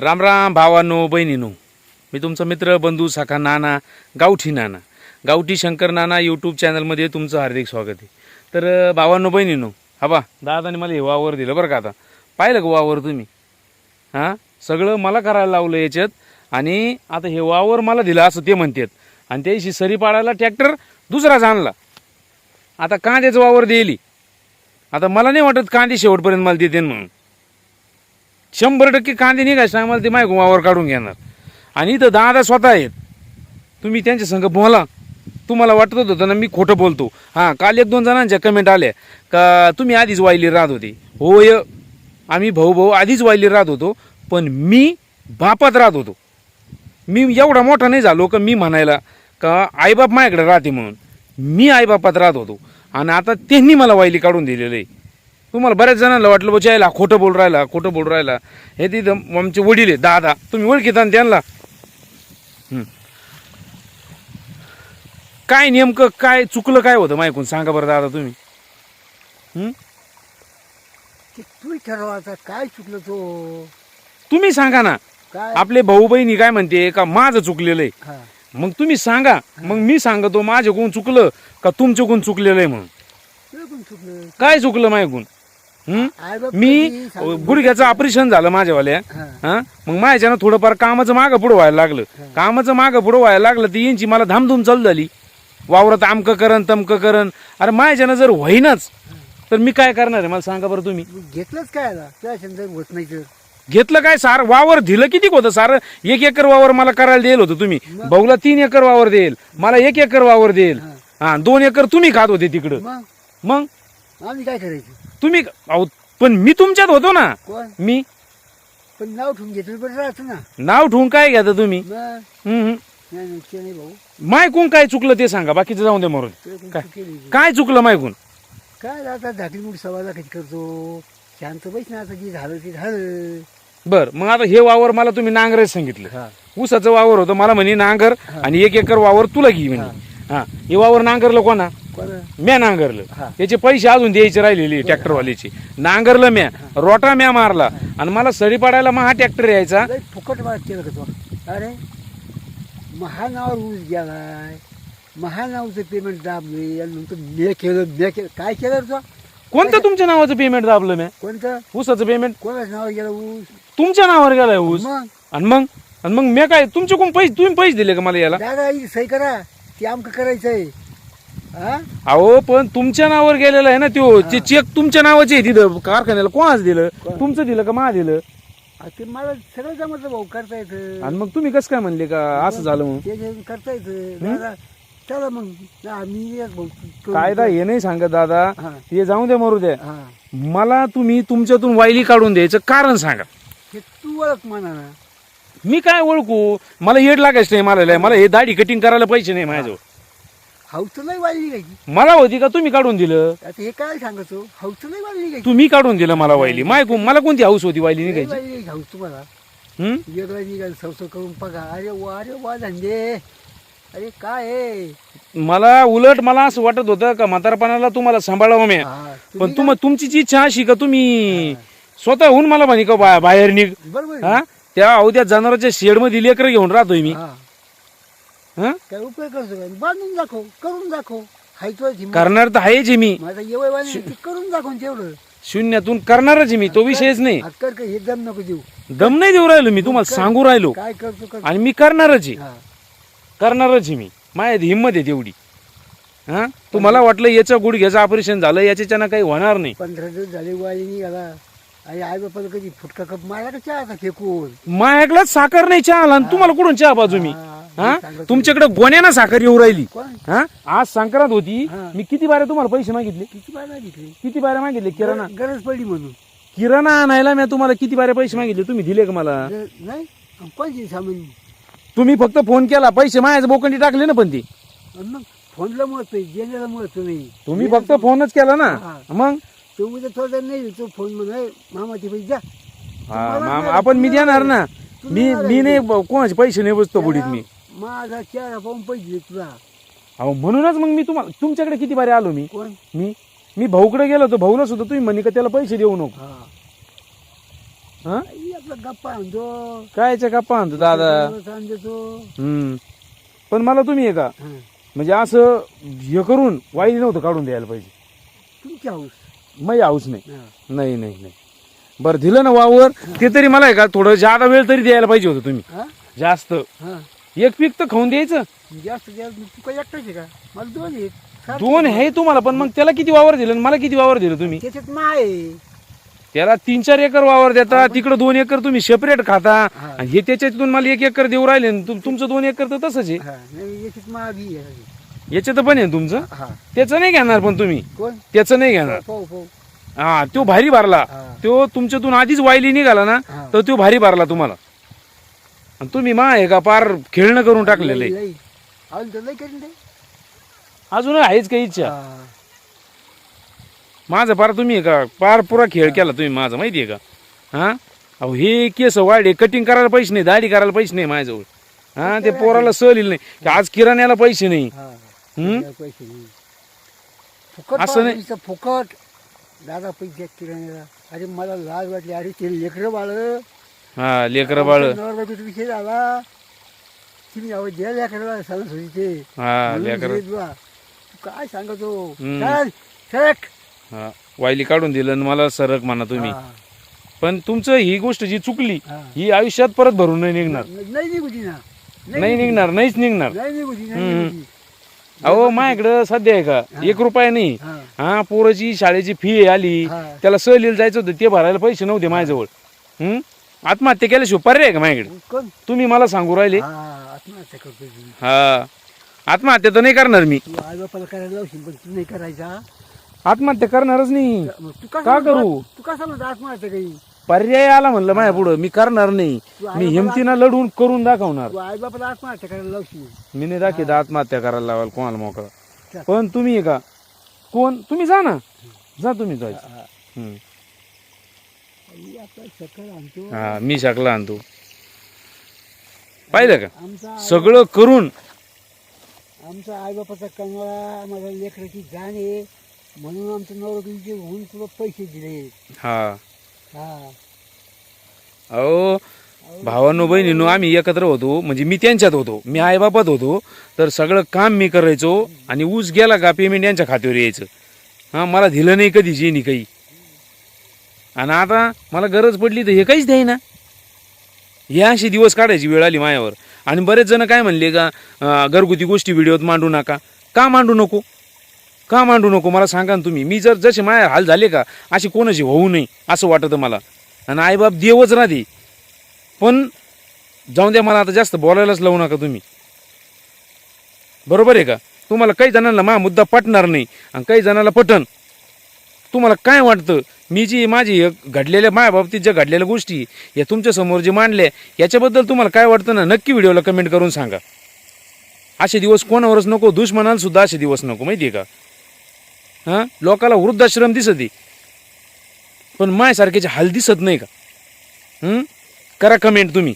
राम राम भावांनो बहिणीनो. मी तुमचा मित्र बंधू साखा नाना गावठी नाना. गावठी शंकर नाना यूट्यूब चॅनलमध्ये तुमचं हार्दिक स्वागत आहे. तर भावानो बहिणीनो हा बा दादाने मला हे वावर दिलं बरं का आता. पाहिलं का वावर तुम्ही? हां? सगळं मला करायला लावलं याच्यात आणि आता हे वावर मला दिलं असं ते म्हणतात. आणि त्याशी सरी पाडायला ट्रॅक्टर दुसराच आणला. आता कांद्याचं वावर दिली आता मला नाही वाटत कांदे शेवटपर्यंत मला देते म्हणून. शंभर टक्के कांदे निघायचे आम्हाला ते मायकून वावर काढून घेणार. आणि इथं दादा स्वतः आहेत. तुम्ही त्यांच्या संग बोला. तुम्हाला वाटत होतं ना मी खोटं बोलतो. हां काल एक दोन जणांच्या कमेंट आल्या. का तुम्ही आधीच वायली राहत होते. होय आम्ही भाऊ भाऊ आधीच वाईली राहत होतो पण मी बापात राहत होतो. मी एवढा मोठा नाही झालो का मी म्हणायला का आईबाप माझ्याकडे राहते म्हणून. मी आईबापात राहत होतो. आणि आता त्यांनी मला वाईली काढून दिलेलं आहे. तुम्हाला बऱ्याच जणांना वाटलं बा यायला खोटं बोल राहिला खोटं बोल राहिला. हे तिथं आमचे वडील आहे दादा. तुम्ही ओळखीता त्यांना. काय नेमकं काय चुकलं काय होतं मायकून सांगा बरं दादा तुम्ही? ते तू ठरव आता काय चुकलं तो? तुम्ही सांगा ना. काय? आपले भाऊ बहिणी काय म्हणते का माझं चुकलेलं आहे? हा. मग तुम्ही सांगा. मग मी सांगतो माझ्याकडून चुकलं का तुमच्याकडून चुकलेलं आहे? म्हणून. तुला पण चुकलं? काय चुकलं माझ्याकडून हं? मी गुडघ्याचं ऑपरेशन झालं माझ्यावाल्या. हा. मग माझ्यानं थोडंफार कामाचं मागं पुढं व्हायला लागलं. कामाचं मागं पुढं व्हायला लागलं ती यांची मला धामधूम चालू झाली. वावरात आमकं करण तमकं करण. अरे माझ्यानं जर होईनच तर मी काय करणार आहे? मला सांगा बरं तुम्ही. घेतलंच काय आता? त्या शंकर होत नाही तर. घेतलं काय सार? वावर दिलं किती होतं सार? एक एकर वावर मला करायला देईल होतं तुम्ही. भाऊला तीन एकर वावर देईल. मला एक एकर वावर देईल. हा दोन एकर तुम्ही खात होते तिकडं. मग? मग? आम्ही काय करायचं? तुम्ही अहो, पण मी तुमच्यात होतो ना. कोण? मी. पण नाव ठेवून घेतलं बरं राहतं ना. नाव ठेवून काय घ्या तुम्ही? मग? हम्म, हम्म. नाही नाही ते नाही भाऊ. मायकून काय चुकलं ते सांगा बाकीचं जाऊन दे मरून. तुला काय? चुकलं मायकून? काय आता धाकली मोठी सवाला कधी करतो. शांत बैस ना आता जे झालं ते झालं. बर मग आता हे वावर मला तुम्ही नांगरायचं सांगितलं. हा. ऊसाचं वावर होतं मला म्हणे नांगर आणि एक एकर वावर तुला घे म्हणे. हा. हे वावर नांगरलं कोण? म्या नांगरलं. हा. याचे पैसे अजून द्यायचे राहिलेले ट्रॅक्टरवाल्याचे. नांगरलं म्या. रोटा म्या मारला. आणि मला सरी पाडायला मग हा ट्रॅक्टर यायचा. लय फुकट केलं का तो? अरे महानावर ऊस गेलाय. महानावचं पेमेंट दाबले आणि नंतर मे केलं मे केलं. काय केलं रे तो? कोणतं तुमच्या नावाचं पेमेंट दाबलं म्या? कोणतं? ऊसाचं पेमेंट कोणाचं नाव गेलं ऊस? तुमच्या नावावर गेलाय ऊस? मग? आणि मग? आणि मग मी काय तुमच्याकडून पैसे तुम्ही पैसे दिले का मला याला? दादा ही सही करा. ते आमकं करायचंय. हा अहो पण तुमच्या नावावर गेलेला आहे ना त्यो. ते चेक तुमच्या नावाचे आहे तिथं. कारखान्याला कोणाच दिलं? तुमचं दिलं का मा दिलं? ते मला सगळं जमत भाऊ करता येतं. आणि मग तुम्ही कसं काय म्हणले का? असं झालं मग ते जे करता येतं. दादा चला मग. हा, मी भाऊ तू- कायदा हे नाही सांगत दादा. हा. ते जाऊ दे मरू द्या हा. मला तुम्ही तुमच्यातून वायली काढून द्यायचं कारण सांगा. हे तू ओळख म्हणा ना. मी काय ओळखू? मला येड लागायचं नाही मला. मला हे दाढी कटिंग करायला पैसे नाही माझ्याजवळ. हौस नाही वाढली काय मला होती का? तुम्ही काढून दिलं. आता हे काय सांगतो? हौस नाही वाढली काय तुम्ही काढून दिलं मला वायली. माय मला कोणती हाऊस होती वायली निघायची? वाढली हौस तुम्हाला? वेगळं निघाल सवसव करून बघा अरे वा अरे वा धंदे. अरे काय आहे मला उलट मला असं वाटत होतं का म्हातारपणाला तुम्हाला सांभाळावं मी. हा, पण तुम्ही तुम तुमचीच इच्छा अशी का तुम्ही स्वतःहून मला म्हणे का बा- बाहेर निघ. बरोबर आहे. हा? त्या अवध्या जनावरांच्या शेडमध्ये लेकर घेऊन राहतोय मी. हा. हा? काय उपयोग करतो काय बांधून दाखव करून दाखव. हाय तुला हिंमत. करणार तर आहेच आहे मी. माझा येवय वाणी ते करून दाखव तेवढं. शून्यातून करणारच आहे मी तो विषयच नाही. कर हे दम नको देऊ. दम नाही देऊ राहिलो मी तुम्हाला सांगू राहिलो. काय करतो कर. आणि मी करणारच आहे. हा. करणारच आहे मी. माझ्यात हिंमत आहे तेवढी. हा? तुम्हाला वाटलं याचं गुडघ्याचं ऑपरेशन झालं याच्याच्यानं काही होणार नाही. पंधरा दिवस झाले आणि आई बापाला कधी फुटका कप मारला का चहा फेकून? माझ्याकडे साखर नाही चहा आला आणि तुम्हाला कुठून चहा बाजू मी? हा, हा. तुमच्याकडे गोण्यानं साखर येऊ राहिली. हा? आज संक्रांत होती. हा. मी किती बारे तुम्हाला पैसे मागितले? किती मागितली? किती बारे मागितले? किराणा. गरज पडली म्हणून. किराणा आणायला मी तुम्हाला किती बारे पैसे मागितले? तुम्ही दिले का मला? गरज- नाही अन कोणची सामान. तुम्ही फक्त फोन केला. पैसे माझ्या बोकंडी टाकले ना पण ते. मग फोनला महत्त्व आहे जेण्याला महत्त्व नाही. तुम्ही फक्त फोनच केला ना? हा. मग? तो उद्या थोडा नाही तो फोन म्हणे मामाची पैसे द्या. हा, मामा, आपण मी देणार. ना. मी मी नाही कोणाचे पैसे नाही बसतो बुडीत मी. माझा चेहरा पाहून पैसे दे तुला. अहो म्हणूनच मग मी तुम्हाला तुमच्याकडे किती बारे आलो मी? कोण? मी मी भाऊकडे गेलो होतो. भाऊला सुद्धा तुम्ही म्हणे का त्याला पैसे देऊ नको. हा. हा? आई आपला गप्पा आणतो. कायच्या गप्पा आणतो दादा? सांग देतो हम्म. पण मला तुम्ही आहे का? हा. म्हणजे असं हे करून वाईली नव्हतं काढून द्यायला पाहिजे. तुमची हाऊस. मग नाही. हा. नाही नाही नाही. बरं दिलं ना वावर ते तरी मला आहे का? थोडं जादा वेळ तरी द्यायला पाहिजे होतं तुम्ही. हा? जास्त. हा. एक पीक तर खाऊन द्यायचं. जास्त जास्त तू काय एकटाच आहे का? मला दोन आहेत. सात दोन आहे तुम्हाला पण मग त्याला किती वावर दिलं आणि मला किती वावर दिलं तुम्ही? त्याच्यात माय आहे. त्याला तीन चार एकर वावर देता तिकडं दोन एकर तुम्ही सेपरेट खाता. हा. आणि हे त्याच्यातून मला एक एकर देऊ राहिले आणि तुम- तुमचं दोन एकर तर तसंच आहे. हा. नाही, याच्यात मा बी आहे. याच्यात पण आहे तुमचं? हा. त्याचं नाही घेणार पण तुम्ही. कोण? त्याचं नाही घेणार. पाहू पाहू. हा तो भारी भरला. हा. तो तुमच्यातून आधीच वायली निघाला ना हा. तर तो भारी भरला तुम्हाला. आणि तुम्ही मा आहे का पार खेळणं करून टाकलेलं आहे लई- लई. अजून तर लई करीन ते अजून आहेच काही इच्छा हा. माझं पार तुम्ही का पार पुरा खेळ केला तुम्ही माझा माहिती आहे का हा अहो हे केस वाढे कटिंग करायला पैसे नाही दाढी करायला पैसे नाही माझ्याजवळ हा ते पोराला सहल येईल नाही की आज किराण्याला पैसे नाही हा. हम्म? पैसे नाही. फुकट असं नाही. पाहिजे, फुकट दादा पैसे किराण्याला अरे मला लाज वाटली अरे ते लेकरं बाळ हा लेकरं बाळ. नवरबायकोचा विषय झाला तुम्ही अहो द्या लेकराला सांगत होती ते हा म्हणून लेकर. तू काय सांगतो? हम्म. चल सरक हा वायली काढून दिलं आणि मला सरक म्हणा तुम्ही. हा. पण तुमचं ही गोष्ट जी चुकली हा. ही आयुष्यात परत भरून नाही निघणार. नाही निघू ती ना. नाही निघणार नाहीच निघणार. नाही निघू ती नाही हम्म. निघू ती. अहो माझ्याकडं सध्या आहे का? एक रुपया नाही. हा. हा पोराची शाळेची फी आली हा. त्याला सहलीला जायचं होतं ते भरायला पैसे नव्हते माझ्याजवळ. हम्म? आत्महत्या केल्याशिवाय पर्याय का माझ्याकडे? कोण? तुम्ही मला सांगू राहिले. हा आत्महत्या करतो तू हा. आत्महत्या तर नाही करणार मी. तू आई बापाला करायला लावशील पण तू नाही करायचा. आत्महत्या करणारच नाही. मग तू का करू? तू आत्महत्या काही पर्याय आला म्हणलं माझ्या पुढं. मी करणार नाही. मी हिमतीनं लढून करून दाखवणार. तू आई बापाला आत्महत्या करायला लावशील. मी नाही दाखवत आत्महत्या करायला लावाल कोणाला मोकळा. पण तुम्ही आहे का? कोण? तुम्ही जा ना. जा तुम्ही जायचं. हम्म. आई आपला सकाळ आणतो हा मी शकला आणतो. पाहिलं का? सगळं करून. आमचा आई बापाचा कमळा आम्हाला लेकराची जाण आहे. म्हणून आमचं नवरदेवीचे होऊन तुला पैसे दिले. हा. हा. अहो भावांनो बहिणीनो आम्ही एकत्र होतो. म्हणजे मी त्यांच्यात होतो. मी आईबापात होतो. तर सगळं काम मी करायचो आणि ऊस गेला का पेमेंट यांच्या खात्यावर यायचं. हां मला दिलं नाही कधी जेनी काही. आणि आता मला गरज पडली तर हे काहीच द्याय हे असे दिवस काढायची वेळ आली मायावर आणि बरेच जण काय म्हणले का घरगुती गोष्टी व्हिडिओत मांडू नका. का मांडू नको? का मांडू नको? मला सांगा ना तुम्ही. मी जर जसे माया हाल झाले का असे कोणाशी होऊ नये असं वाटतं मला. आणि आईबाप देवच राहते. पण जाऊन द्या मला आता जास्त बोलायलाच लावू नका तुम्ही. बरोबर आहे का? तुम्हाला काही जणांना मा मुद्दा पटणार नाही. आणि काही जणांना पटन. तुम्हाला काय वाटतं? मी जी माझी एक घडलेल्या माझ्या बाबतीत ज्या घडलेल्या गोष्टी या तुमच्यासमोर जे मांडल्या याच्याबद्दल तुम्हाला काय वाटतं ना? नक्की व्हिडिओला कमेंट करून सांगा. असे दिवस कोणावरच नको दुश्मनाला सुद्धा असे दिवस नको माहिती आहे का? हां? लोकाला वृद्धाश्रम दिसत. पण मायासारख्याचे हाल दिसत नाही का? करा कमेंट तुम्ही.